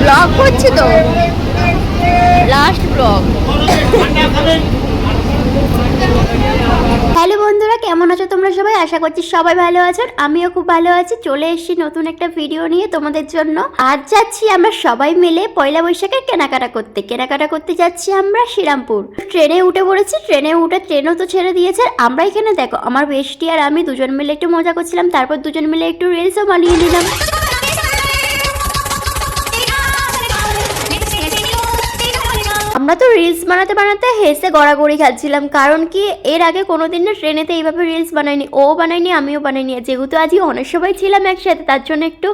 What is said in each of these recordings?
Blog করছি তো? Last blog. Hello বন্ধুরা, কেমন আছো তোমরা সবাই? আশা করছি সবাই ভালো আছো আমিও খুব ভালো আছি। চলে এসেছি নতুন একটা ভিডিও নিয়ে তোমাদের জন্য। আজ যাচ্ছি আমরা সবাই মিলে পয়লা বৈশাখের কেনাকাটা করতে। কেনাকাটা করতে যাচ্ছি আমরা শ্রীরামপুর। ট্রেনে উঠে পড়েছি, ট্রেনে উঠে ট্রেনও তো ছেড়ে দিয়েছে। আমরা এখানে দেখো, আমার বেষ্টি আর আমি দুজন মিলে একটু মজা করছিলাম, তারপর দুজন মিলে একটু রিলসও বানিয়ে নিলাম। আমরা তো রিলস বানাতে বানাতে হেসে গড়াগড়ি খাচ্ছিলাম কারণ কি এর আগে কোনোদিন না ট্রেনেতে এইভাবে রিলস বানাইনি, ও বানায়নি আমিও বানাইনি যেহেতু আজকে অনেক সবাই ছিলাম একসাথে, তার জন্য একটু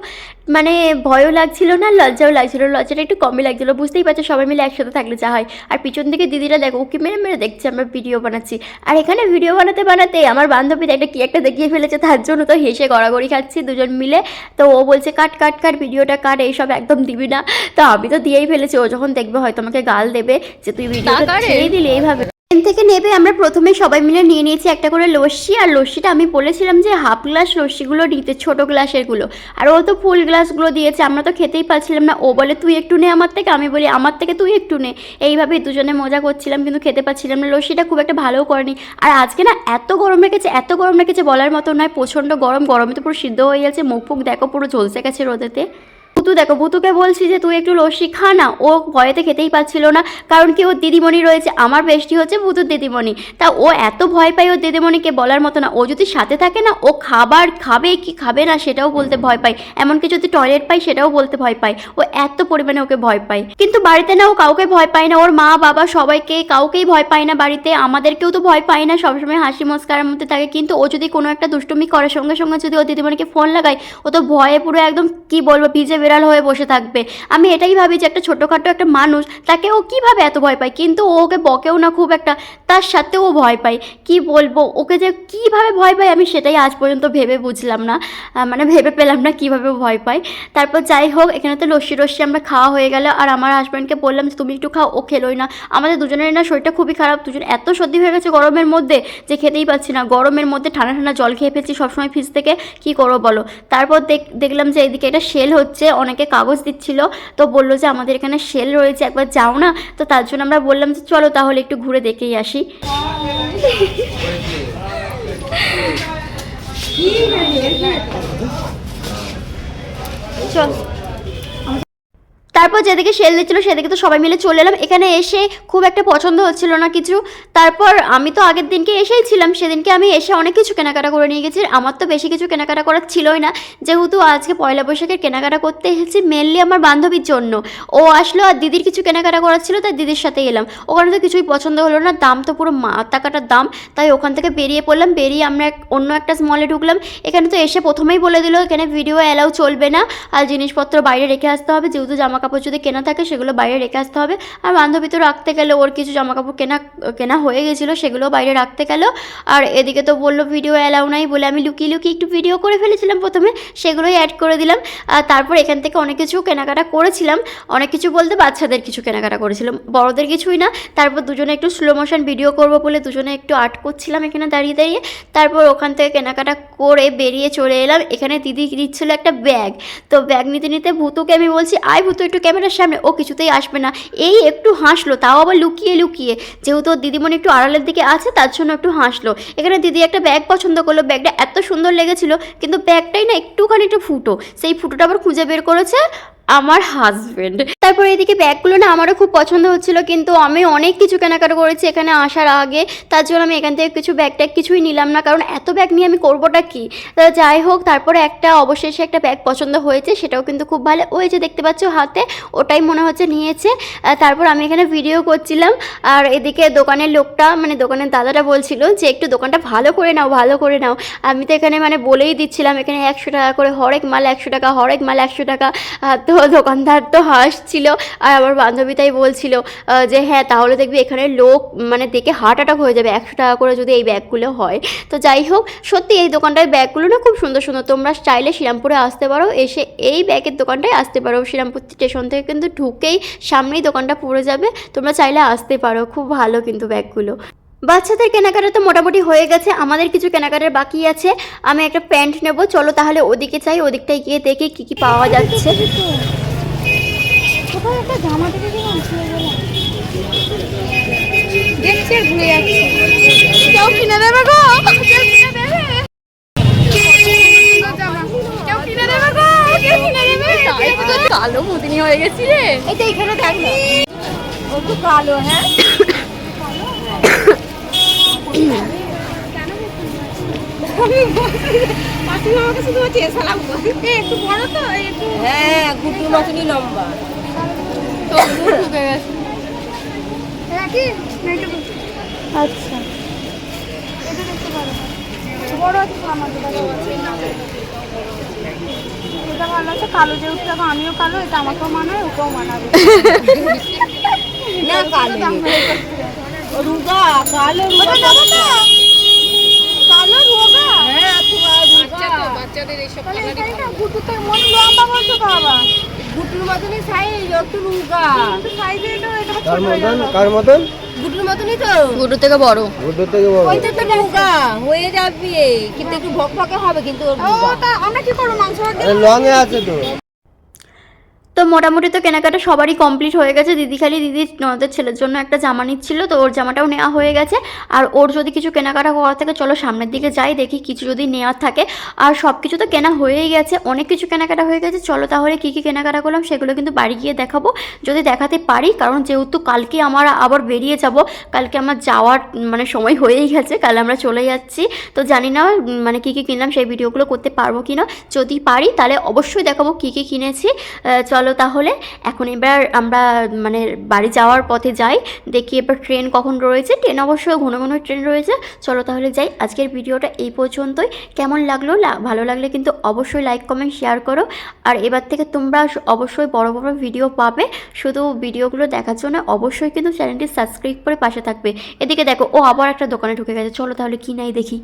মানে ভয়ও লাগছিল না, লজ্জাও লাগছিল, লজ্জাটা একটু কমই লাগছিল, বুঝতেই পারছ সবাই মিলে একসাথে থাকলে যা হয়। আর পিছন দিকে দিদিরা দেখো, ওকে মেরে মেরে দেখছে আমরা ভিডিও বানাচ্ছি। আর এখানে ভিডিও বানাতে বানাতে আমার বান্ধবীদের একটা কি একটা দেখিয়ে ফেলেছে, তার জন্য তো হেসে গড়াগড়ি খাচ্ছি দুজন মিলে। তো ও বলছে, কাট কাট কাট ভিডিওটা কাট, এইসব একদম দিবি না। তো আমি তো দিয়েই ফেলেছি, ও যখন দেখবে হয়তো আমাকে গাল দেবে যে তুই ভিডিওটা? ছেড়েই দিলি এইভাবে। ট্রেন থেকে নেবে আমরা প্রথমে সবাই মিলে নিয়ে নিয়েছি একটা করে লস্যি আর লস্যিটা আমি বলেছিলাম যে হাফ গ্লাস লস্যিগুলো নিতে ছোট গ্লাসেরগুলো। আর ও তো ফুল গ্লাসগুলো দিয়েছে আমরা তো খেতেই পারছিলাম না। ও বলে তুই একটু নে আমার থেকে আমি বলি আমার থেকে তুই একটু নে। এইভাবে দুজনে মজা করছিলাম কিন্তু খেতে পারছিলাম না। লস্যিটা খুব একটা ভালোও করেনি। আর আজকে না এত গরম রেখেছে এত গরম রেখেছে বলার মতো নয় প্রচণ্ড গরম। গরমে তো পুরো সিদ্ধ হয়ে গেছে মুখ ফুক দেখো পুরো ঝলসে গেছে রোদেতে। ভুতু দেখো ভুতুকে বলছি যে তুই একটু লস্যি খা না, ও ভয়েতে খেতেই পাচ্ছিল না, কারণ কি ওর দিদিমণি রয়েছে, আমার বেশটি হচ্ছে ভুতুর দিদিমণি। তা ও এত ভয় পায় ওর দিদিমণিকে বলার মতো না, ও যদি সাথে থাকে না, ও খাবার খাবে কি খাবে না সেটাও বলতে ভয় পায় এমনকি যদি টয়লেট পায় সেটাও বলতে ভয় পায়, ও এত পরিমাণে ওকে ভয় পায়। কিন্তু বাড়িতে না ও কাউকে ভয় পায় না, ওর মা, বাবা সবাইকে কাউকেই ভয় পায় না বাড়িতে, আমাদেরকেও তো ভয় পায় না, সবসময় হাসি মস্কারের মধ্যে থাকে, কিন্তু ও যদি কোনো একটা দুষ্টুমি করার সঙ্গে সঙ্গে যদি ও দিদিমণিকে ফোন লাগায়, ও তো ভয়ে পুরো একদম কি বলব, ভিজে বেড়াল হয়ে বসে থাকবে। আমি এটাই ভাবি যে একটা ছোটোখাটো একটা মানুষ, তাকে ও কীভাবে এত ভয় পায়? কিন্তু ও ওকে বকেও না খুব একটা, তার সাথেও ভয় পায়। কি বলব, ওকে যে কীভাবে ভয় পায় আমি সেটাই আজ পর্যন্ত ভেবে বুঝলাম না। মানে ভেবে পেলাম না কীভাবে ভয় পায়। তারপর যাই হোক, এখানে তো লস্যি রস্যি আমরা খাওয়া হয়ে গেল। আর আমার হাজব্যান্ডকে বললাম যে, তুমি একটু খাও, ও খেলোই না। আমাদের দুজনের না শরীরটা খুবই খারাপ। দুজন এত সর্দি হয়ে গেছে গরমের মধ্যে যে খেতেই পাচ্ছি না। গরমের মধ্যে ঠান্ডা ঠান্ডা জল খেয়ে ফেলছি সবসময় ফ্রিজ থেকে। কি করব বলো? তারপর দেখ, দেখলাম যে এদিকে একটা সেল হচ্ছে অনেকে কাগজ দিচ্ছিল তো বলল যে আমাদের এখানে সেল রয়েছে একবার যাও না। তো তার জন্য আমরা বললাম যে চলো তাহলে একটু ঘুরে দেখেই আসি। চল। তারপর যেদিকে সেল দিচ্ছিল সেদিকে তো সবাই মিলে চলে এলাম। এখানে এসে খুব একটা পছন্দ হচ্ছিল না কিছু। তারপর আমি তো আগের দিনকে এসেই ছিলাম। সেদিনকে আমি এসে অনেক কিছু কেনাকাটা করে নিয়ে গেছি। আমার তো বেশি কিছু কেনাকাটা করার ছিলই না। যেহেতু আজকে পয়লা বৈশাখের কেনাকাটা করতে এসেছি মেনলি আমার বান্ধবীর জন্য। ও আসলো আর দিদির কিছু কেনাকাটা করার ছিল, তাই দিদির সাথে এলাম। ওখানে তো কিছুই পছন্দ হলো না। দাম তো পুরো মাথা কাটার দাম। তাই ওখান থেকে বেরিয়ে পড়লাম। বেরিয়ে আমরা অন্য একটা স্মলে ঢুকলাম। এখানে তো এসে প্রথমেই বলে দিল, এখানে ভিডিও অ্যালাউ চলবে না। আর জিনিসপত্র বাইরে রেখে আসতে হবে। যেহেতু জামা কাপড় যদি কেনা থাকে, সেগুলো বাইরে রেখে আসতে হবে। আর বান্ধবী তো রাখতে গেলে, ওর কিছু জামা কাপড় কেনা কেনা হয়ে গেছিল, সেগুলো বাইরে রাখতে গেল। আর এদিকে তো বলল ভিডিও অ্যালাউ নাই, বলে আমি লুকিয়ে লুকিয়ে একটু ভিডিও করে ফেলেছিলাম প্রথমে, সেগুলোই অ্যাড করে দিলাম। আর তারপর এখান থেকে অনেক কিছু কেনাকাটা করেছিলাম। অনেক কিছু বলতে বাচ্চাদের কিছু কেনাকাটা করেছিলাম, বড়দের কিছুই না। তারপর দুজনে একটু স্লো মোশন ভিডিও করব বলে দুজনে একটু আর্ট করছিলাম এখানে দাঁড়িয়ে দাঁড়িয়ে। তারপর ওখান থেকে কেনাকাটা করে বেরিয়ে চলে এলাম। এখানে দিদি দিচ্ছিল একটা ব্যাগ তো ব্যাগ নিতে নিতে ভূতুকে আমি বলছি, আয় ভূতু, একটু ক্যামেরার সামনে ও কিছুতেই আসবে না। এই একটু হাসলো, তাও আবার লুকিয়ে লুকিয়ে। যেহেতু দিদিমণি একটু আড়ালের দিকে আছে, তার জন্য একটু হাসলো। এখানে দিদি একটা ব্যাগ পছন্দ করল। ব্যাগটা এত সুন্দর লেগেছিল, কিন্তু ব্যাগটাই না একটুখানি একটু ফুটো। সেই ফুটোটা আবার খুঁজে বের করেছে আমার হাজবেন্ড তারপর এদিকে ব্যাগগুলো না আমারও খুব পছন্দ হচ্ছিল, কিন্তু আমি অনেক কিছু কেনাকাটা করেছি এখানে আসার আগে। তার জন্য আমি এখান থেকে কিছু ব্যাগ ট্যাগ কিছুই নিলাম না, কারণ এত ব্যাগ নিয়ে আমি করবোটা কি? যাই হোক, তারপরে একটা অবশেষে একটা ব্যাগ পছন্দ হয়েছে, সেটাও কিন্তু খুব ভালো। ওই যে দেখতে পাচ্ছ হাতে, ওটাই মনে হচ্ছে নিয়েছে। তারপর আমি এখানে ভিডিও করছিলাম, আর এদিকে দোকানের লোকটা মানে দোকানের দাদাটা বলছিল যে, একটু দোকানটা ভালো করে নাও, ভালো করে নাও। আমি তো এখানে মানে বলেই দিচ্ছিলাম, এখানে একশো টাকা করে হরেক মাল, একশো টাকা, হরেক মাল, একশো টাকা। তো দোকানদার তো হাসছিল আর আমার বান্ধবী তাই বলছিল যে হ্যাঁ তাহলে দেখবি এখানে লোক মানে দেখে হার্ট অ্যাটাক হয়ে যাবে, একশো টাকা করে যদি এই ব্যাগগুলো হয়। তো যাই হোক, সত্যি এই দোকানটার ব্যাগগুলো না খুব সুন্দর সুন্দর। তোমরা চাইলে শ্রীরামপুরে আসতে পারো, এসে এই ব্যাগের দোকানটায় আসতে পারো। শ্রীরামপুর স্টেশন থেকে কিন্তু ঢুকেই সামনেই দোকানটা পড়ে যাবে। তোমরা চাইলে আসতে পারো, খুব ভালো কিন্তু ব্যাগগুলো। বাচ্চাদের কেনাকাটা তো মোটামুটি হয়ে গেছে, আমাদের কিছু কেনাকাটার বাকি আছে। আমি একটা প্যান্ট নেব, চলো তাহলে ওদিকে চাই ওদিকটায় গিয়ে দেখি কি কি পাওয়া যাচ্ছে। কালো মদিনী হয়ে গেছি রে। তো এখানে দেখ ও তো কালো হ্যাঁ? মাসিমা আমাকে একটু বড় তো হ্যাঁ গুটির মতনই লম্বা। আচ্ছা এটা ভালো আছে কালো যেহেতু দেখো আমিও কালো এটা আমাকেও মানায় ওকেও মানাবে রুগা কালো কালো রোগা হ্যাঁ মন বলছো বাবা গুটির মতনই সাইজ একটু রুগা। সাইজে এটা এটা কার মতন? কার মতন? গুটুর মতনই তো। গুটুর থেকে বড়। গুটুর থেকে বড়। ওইটা তো রুগা। হয়ে যাবে। কিন্তু একটু ভকভকে হবে কিন্তু ওর ও তা আমরা কি করব? মাংস লং এ আছে তো। তো মোটামুটি তো কেনাকাটা সবারই কমপ্লিট হয়ে গেছে। দিদি খালি দিদির ননদের ছেলের জন্য একটা জামা নিচ্ছিল তো ওর জামাটাও নেওয়া হয়ে গেছে। আর ওর যদি কিছু কেনাকাটা করার থাকে চলো সামনের দিকে যাই দেখি কিছু যদি নেওয়ার থাকে। আর সব কিছু তো কেনা হয়েই গেছে অনেক কিছু কেনাকাটা হয়ে গেছে। চলো তাহলে কী কী কেনাকাটা করলাম সেগুলো কিন্তু বাড়ি গিয়ে দেখাবো। যদি দেখাতে পারি কারণ যেহেতু কালকে আমার আবার বেরিয়ে যাব কালকে আমার যাওয়ার মানে সময় হয়েই গেছে কাল আমরা চলে যাচ্ছি। তো জানি না মানে কী কী কিনলাম সেই ভিডিওগুলো করতে পারব কি না যদি পারি তাহলে অবশ্যই দেখাবো কী কী কিনেছি। আহ, তাহলে। এখন এবার আমরা মানে বাড়ি যাওয়ার পথে যাই। দেখি এবার ট্রেন কখন রয়েছে। ট্রেন অবশ্যই ঘন ঘন ট্রেন রয়েছে। চলো তাহলে যাই। আজকের ভিডিওটা এই পর্যন্তই। কেমন লাগল? ভালো লাগলে কিন্তু অবশ্যই লাইক কমেন্ট শেয়ার করো। আর এবার থেকে তোমরা অবশ্যই বড় বড় ভিডিও পাবে। শুধু ভিডিওগুলো দেখার জন্য অবশ্যই কিন্তু চ্যানেলটি সাবস্ক্রাইব করে পাশে থাকবে। এদিকে দেখো, ও আবার একটা দোকানে ঢুকে গেছে। চলো তাহলে কি নাই দেখি।